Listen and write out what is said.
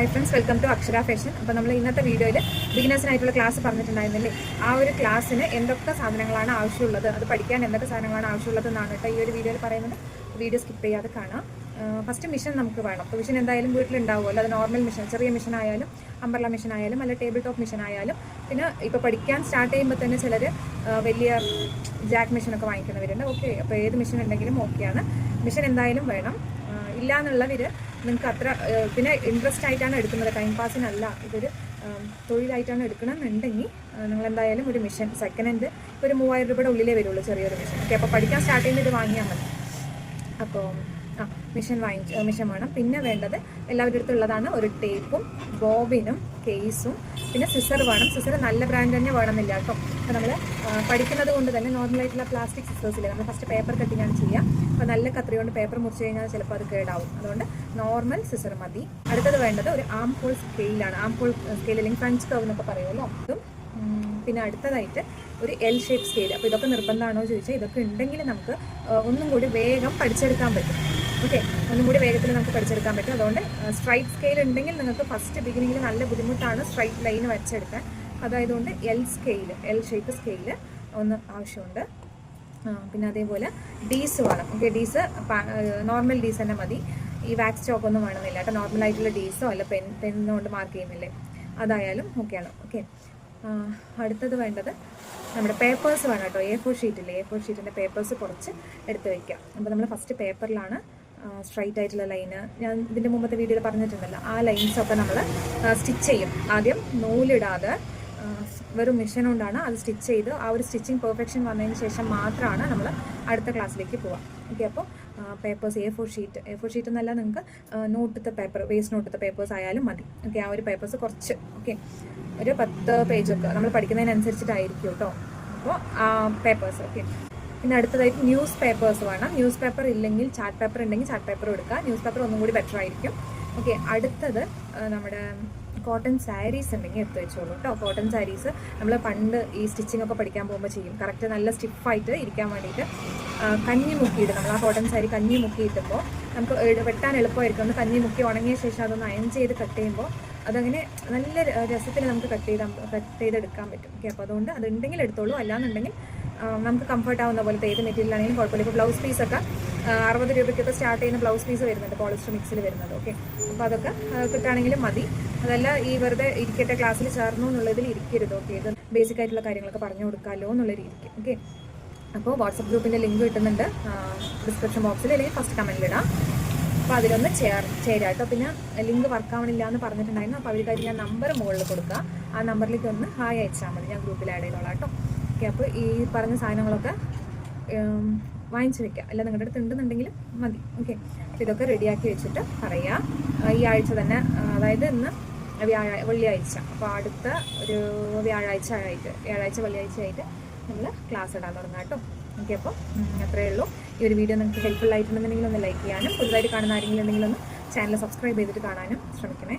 Hi friends welcome to Akshara fashion അപ്പോൾ നമ്മൾ ഇന്നത്തെ വീഡിയോയിൽ ബിഗിനേഴ്സിനായിട്ടുള്ള ക്ലാസ് പറഞ്ഞിട്ടുണ്ടായിരുന്നില്ലേ? ആ ഒരു ക്ലാസ്സിന് എന്തൊക്കെ സാധനങ്ങളാണ് ആവശ്യമുള്ളത്? അത് പഠിക്കാൻ എന്തൊക്കെ സാധനങ്ങളാണ് ആവശ്യമുള്ളത് എന്നാണ് കേട്ടോ ഈ ഒരു വീഡിയോയിൽ പറയുന്നത്. വീഡിയോ സ്കിപ്പ് ചെയ്യാതെ കാണാം. ഫസ്റ്റ് മിഷൻ നമുക്ക് വേണം. അപ്പോൾ മിഷൻ എന്തായാലും വീട്ടിലുണ്ടാവുമല്ലോ. അത് നോർമൽ മിഷൻ ചെറിയ മിഷൻ ആയാലും അമ്പർല മിഷൻ ആയാലും അല്ല ടേബിൾ ടോപ്പ് മിഷൻ ആയാലും. പിന്നെ ഇപ്പോൾ പഠിക്കാൻ സ്റ്റാർട്ട് ചെയ്യുമ്പോൾ തന്നെ ചിലർ വലിയ ജാക്ക് മിഷനൊക്കെ വാങ്ങിക്കുന്നവരുണ്ട്. ഓക്കെ അപ്പോൾ ഏത് മിഷൻ ഉണ്ടെങ്കിലും ഓക്കെയാണ് മിഷൻ എന്തായാലും വേണം. ഇല്ലാന്നുള്ളവർ നിങ്ങൾക്ക് അത്ര പിന്നെ ഇൻട്രസ്റ്റ് ആയിട്ടാണ് എടുക്കുന്നത്. ടൈം പാസിനല്ല ഇതൊരു തൊഴിലായിട്ടാണ് എടുക്കണമെന്നുണ്ടെങ്കിൽ നിങ്ങൾ എന്തായാലും ഒരു മിഷൻ സെക്കൻഡ് ഹാൻഡ് ഒരു മൂവായിരം രൂപയുടെ ഉള്ളിലേ വരുള്ളൂ ചെറിയൊരു മിഷൻ ഓക്കെ അപ്പോൾ പഠിക്കാൻ സ്റ്റാർട്ട് ചെയ്യുന്ന ഇത് വാങ്ങിയാൽ മതി. അപ്പോൾ ആ മിഷൻ വാങ്ങിച്ച് മിഷൻ വേണം. പിന്നെ വേണ്ടത് എല്ലാവരുടെ അടുത്തുള്ളതാണ് ഒരു ടേപ്പും ബോബിനും കേസും പിന്നെ സിസർ വേണം. സിസർ നല്ല ബ്രാൻഡ് തന്നെ വേണമെന്നില്ല കേട്ടോ. അപ്പോൾ നമ്മൾ പഠിക്കുന്നത് കൊണ്ട് തന്നെ നോർമലായിട്ടുള്ള പ്ലാസ്റ്റിക് സിസേഴ്സ് ഇല്ല? നമ്മൾ ഫസ്റ്റ് പേപ്പർ കട്ടിങ്ങാണ് ചെയ്യുക അപ്പോൾ നല്ല കത്രി കൊണ്ട് പേപ്പർ മുറിച്ച് കഴിഞ്ഞാൽ ചിലപ്പോൾ അത് കേടാവും. അതുകൊണ്ട് നോർമൽ സിസർ മതി. അടുത്തത് വേണ്ടത് ഒരു ആം ഹോൾ സ്കെയിലാണ് ആം ഹോൾ സ്കെയിൽ അല്ലെങ്കിൽ ഫ്രഞ്ച് കവ് എന്നൊക്കെ പറയുമല്ലോ. അതും പിന്നെ അടുത്തതായിട്ട് ഒരു എൽ ഷേപ്പ് സ്കെയിൽ അപ്പോൾ ഇതൊക്കെ നിർബന്ധമാണോ ചോദിച്ചാൽ ഇതൊക്കെ ഉണ്ടെങ്കിൽ നമുക്ക് ഒന്നും കൂടി വേഗം പഠിച്ചെടുക്കാൻ പറ്റും. ഓക്കെ ഒന്നും കൂടി വേഗത്തിൽ നമുക്ക് പഠിച്ചെടുക്കാൻ പറ്റും. അതുകൊണ്ട് സ്ട്രൈറ്റ് സ്കെയിൽ ഉണ്ടെങ്കിൽ നിങ്ങൾക്ക് ഫസ്റ്റ് ബിഗിനിങ്ങിൽ നല്ല ബുദ്ധിമുട്ടാണ് സ്ട്രൈറ്റ് ലൈൻ വരച്ചെടുക്കാൻ. അതായതുകൊണ്ട് L scale L shape scale ഒന്ന് ആവശ്യമുണ്ട്. പിന്നെ അതേപോലെ ഡീസ് വേണം. ഓക്കെ ഡീസ് നോർമൽ ഡീസ് തന്നെ മതി. ഈ വാക്സ് ചോക്ക് ഒന്നും വേണമെന്നില്ല കേട്ടോ. നോർമൽ ആയിട്ടുള്ള ഡീസോ അല്ല പെൻ പെന്നുകൊണ്ട് മാർക്ക് ചെയ്യുന്നില്ലേ? അതായാലും ഓക്കെയാണ് ഓക്കെ അടുത്തത് വേണ്ടത് നമ്മുടെ പേപ്പേഴ്സ് വേണം കേട്ടോ. എ ഫോർ ഷീറ്റില്ലേ എ ഫോർ ഷീറ്റിന്റെ പേപ്പേഴ്സ് കുറച്ച് എടുത്ത് വയ്ക്കാം അപ്പോൾ നമ്മൾ ഫസ്റ്റ് പേപ്പറിലാണ് സ്ട്രൈറ്റ് ആയിട്ടുള്ള ലൈന് ഞാൻ ഇതിന്റെ മുമ്പത്തെ വീഡിയോയിൽ പറഞ്ഞിട്ടുണ്ടല്ലോ ആ ലൈൻസൊക്കെ നമ്മൾ സ്റ്റിച്ച് ചെയ്യും. ആദ്യം നൂലിടാതെ ആ, വെറും മെഷീൻ കൊണ്ടാണ് അത് സ്റ്റിച്ച് ചെയ്ത് ആ ഒരു സ്റ്റിച്ചിങ് പെർഫെക്ഷൻ വന്നതിന് ശേഷം മാത്രമാണ് നമ്മൾ അടുത്ത ക്ലാസ്സിലേക്ക് പോവാം ഓക്കെ അപ്പോൾ papers A four sheet A four sheet എന്നല്ല നിങ്ങൾക്ക് നോട്ടത്തെ പേപ്പർ വേസ്റ്റ് നോട്ടത്തെ പേപ്പേഴ്സ് ആയാലും മതി. ഓക്കെ ആ ഒരു പേപ്പേഴ്സ് കുറച്ച്. ഓക്കെ ഒരു പത്ത് പേജൊക്കെ നമ്മൾ പഠിക്കുന്നതിനനുസരിച്ചിട്ടായിരിക്കും കേട്ടോ അപ്പോൾ പേപ്പേഴ്സ് ഓക്കെ പിന്നെ അടുത്തതായിട്ട് ന്യൂസ് പേപ്പേഴ്സ് വേണം. ന്യൂസ് പേപ്പർ ഇല്ലെങ്കിൽ ചാർട്ട് പേപ്പർ ഉണ്ടെങ്കിൽ ചാർട്ട് പേപ്പർ എടുക്കുക. ന്യൂസ് പേപ്പർ ഒന്നും കൂടി ബെറ്റർ ആയിരിക്കും. ഓക്കെ അടുത്തത് നമ്മുടെ കോട്ടൺ സാരീസ് ഉണ്ടെങ്കിൽ എടുത്ത് വെച്ചോളൂ കേട്ടോ കോട്ടൺ സാരീസ് നമ്മൾ പണ്ട് ഈ സ്റ്റിച്ചിങ് ഒക്കെ പഠിക്കാൻ പോകുമ്പോൾ ചെയ്യും. കറക്റ്റ് നല്ല സ്റ്റിഫായിട്ട് ഇരിക്കാൻ വേണ്ടിയിട്ട് കഞ്ഞി മുക്കിയിട്ട് നമ്മൾ ആ കോട്ടൺ സാരി കഞ്ഞി മുക്കിയിട്ടപ്പോൾ നമുക്ക് വെട്ടാൻ എളുപ്പമായിരിക്കും. ഒന്ന് കഞ്ഞി മുക്കി ഉണങ്ങിയ ശേഷം അതൊന്ന് അയൺ ചെയ്ത് കട്ട് ചെയ്യുമ്പോൾ അതങ്ങനെ നല്ല രസത്തിന് നമുക്ക് കട്ട് ചെയ്ത് കട്ട് ചെയ്തെടുക്കാൻ പറ്റും. ഓക്കെ അപ്പോൾ അതുകൊണ്ട് അതുണ്ടെങ്കിൽ എടുത്തോളൂ. അല്ലാന്നുണ്ടെങ്കിൽ നമുക്ക് കംഫർട്ട് ആവുന്ന പോലത്തെ ഏത് മെറ്റീരിയൽ ആണെങ്കിലും കുഴപ്പമില്ല ഇപ്പോൾ ബ്ലൗസ് പീസൊക്കെ അറുപത് രൂപയ്ക്കൊക്കെ സ്റ്റാർട്ട് ചെയ്യുന്ന ബ്ലൗസ് പീസ് വരുന്നുണ്ട് പോളിസ്റ്റർ മിക്സിൽ വരുന്നത് ഓക്കെ അപ്പോൾ അതൊക്കെ കിട്ടുകയാണെങ്കിലും മതി. അതല്ല ഈ വെറുതെ ഇരിക്കട്ടെ ക്ലാസ്സിൽ ചേർന്നു എന്നുള്ളതിൽ ഇരിക്കരുത് ഓക്കെ ഇത് ബേസിക് ആയിട്ടുള്ള കാര്യങ്ങളൊക്കെ പറഞ്ഞു കൊടുക്കാമല്ലോ എന്നുള്ള രീതിക്ക് ഓക്കെ അപ്പോൾ വാട്സപ്പ് ഗ്രൂപ്പിന്റെ ലിങ്ക് കിട്ടുന്നുണ്ട്. ഡിസ്ക്രിപ്ഷൻ ബോക്സിൽ അല്ലെങ്കിൽ ഫസ്റ്റ് കമന്റിലിടാം അപ്പോൾ അതിലൊന്ന് ചേർ ചേരാം കേട്ടോ. പിന്നെ ലിങ്ക് വർക്ക് ആവണില്ല എന്ന് പറഞ്ഞിട്ടുണ്ടായിരുന്നു. അപ്പോൾ അവർക്കായിട്ട് ഞാൻ നമ്പർ മുകളിൽ കൊടുക്കുക ആ നമ്പറിലേക്ക് ഒന്ന് ഹായ് അയച്ചാൽ മതി. ഞാൻ ഗ്രൂപ്പിൽ ആഡ് ചെയ്തോളാം കേട്ടോ. ഓക്കെ അപ്പോൾ ഈ പറഞ്ഞ സാധനങ്ങളൊക്കെ വാങ്ങിച്ചു വെക്കുക അല്ല നിങ്ങളുടെ അടുത്ത് ഉണ്ടെന്നുണ്ടെങ്കിൽ മതി. ഓക്കെ അപ്പോൾ ഇതൊക്കെ റെഡിയാക്കി വെച്ചിട്ട് പറയാം. ഈ ആഴ്ച തന്നെ അതായത് ഇന്ന് വ്യാഴാ വെള്ളിയാഴ്ച. അപ്പോൾ അടുത്ത ഒരു വ്യാഴാഴ്ച ആയിട്ട് വ്യാഴാഴ്ച വെള്ളിയാഴ്ച ആയിട്ട് നമ്മൾ ക്ലാസ് ഇടാൻ തുടങ്ങാം കേട്ടോ. ഓക്കെ അപ്പോൾ അത്രയേ ഉള്ളൂ. ഈ ഒരു വീഡിയോ നിങ്ങൾക്ക് ഹെൽപ്ഫുൾ ആയിട്ടുണ്ടെന്നുണ്ടെങ്കിൽ ഒന്ന് ലൈക്ക് ചെയ്യാനും പുതുതായിട്ട് കാണുന്ന ആരെങ്കിലും ഉണ്ടെങ്കിൽ ഒന്ന് ചാനൽ സബ്സ്ക്രൈബ് ചെയ്തിട്ട് കാണാനും ശ്രമിക്കണേ.